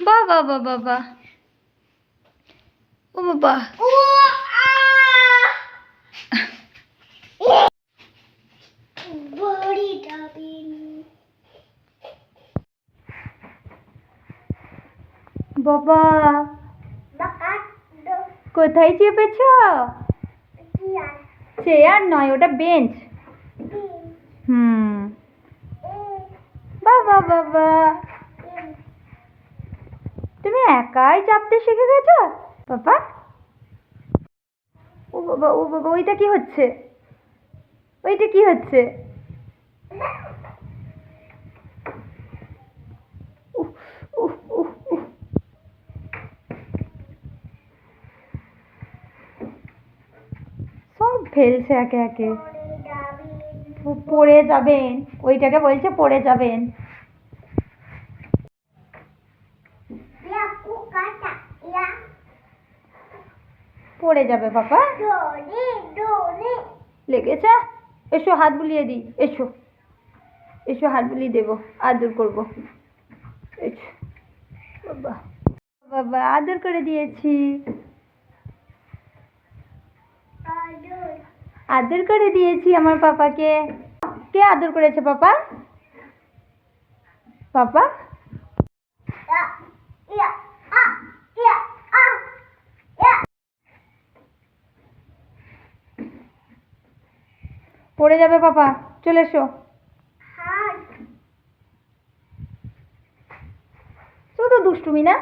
বাহ বাহ বাহ বাহ বাহ ও বাবা বাবা কোথায় চেপেছ? চেয়ার নয় ওটা বেঞ্চ হুম। বাবা বাবা একাই চাপতে শিখে গেছ? বাবা। ও বাবা ও বাবা, ওইটা কি হচ্ছে? ওইটা কি হচ্ছে। সব ফেলছে একে একে। পড়ে যাবেন, ওইটাকে বলছে পড়ে যাবেন। পড়ে যাবে বাবা। লেগেছে? এসো হাত বুলিয়ে দিই। এসো। এসো হাত বুলিয়ে দেবো। আদর করব। এসো। বাবা। বাবা আদর করে দিয়েছি। আদর করে দিয়েছি আমার পাপাকে। কে আদর করেছে পাপা? পাপা? পড়ে যাবে পাপা চলে এসো। শুধু দুষ্টুমি না?